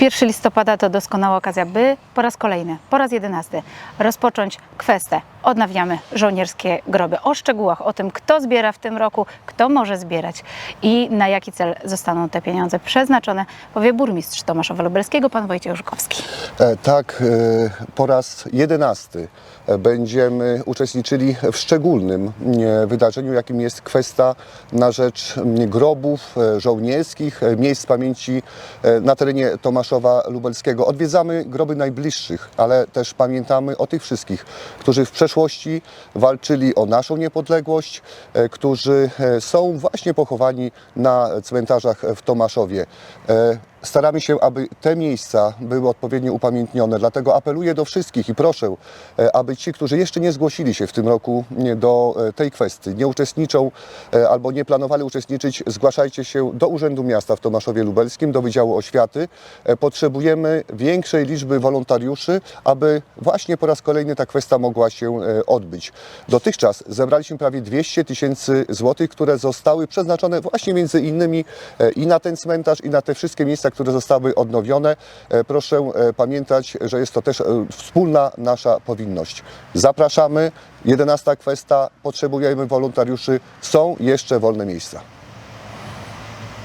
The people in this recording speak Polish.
1 listopada to doskonała okazja, by po raz kolejny, po raz jedenasty rozpocząć kwestę. Odnawiamy żołnierskie groby. O szczegółach, o tym, kto zbiera w tym roku, kto może zbierać i na jaki cel zostaną te pieniądze przeznaczone, powie burmistrz Tomaszowa Lubelskiego, pan Wojciech Żukowski. E, Tak, e, po raz jedenasty e, będziemy uczestniczyli w szczególnym wydarzeniu, jakim jest kwesta na rzecz grobów żołnierskich, miejsc pamięci na terenie Tomaszowa Lubelskiego. Odwiedzamy groby najbliższych, ale też pamiętamy o tych wszystkich, którzy w przeszłości walczyli o naszą niepodległość, e, którzy e, są właśnie pochowani na cmentarzach w Tomaszowie. Staramy się, aby te miejsca były odpowiednio upamiętnione, dlatego apeluję do wszystkich i proszę, e, aby ci, którzy jeszcze nie zgłosili się w tym roku do e, tej kwestii, nie uczestniczą e, albo nie planowali uczestniczyć, zgłaszajcie się do Urzędu Miasta w Tomaszowie Lubelskim, do Wydziału Oświaty. Potrzebujemy większej liczby wolontariuszy, aby właśnie po raz kolejny ta kwestia mogła się odbyć. Dotychczas zebraliśmy prawie 200 tysięcy złotych, które zostały przeznaczone właśnie między innymi i na ten cmentarz, i na te wszystkie miejsca, które zostały odnowione. E, Proszę e, pamiętać, że jest to też e, wspólna nasza powinność. Zapraszamy. 11 kwesta. Potrzebujemy wolontariuszy. Są jeszcze wolne miejsca.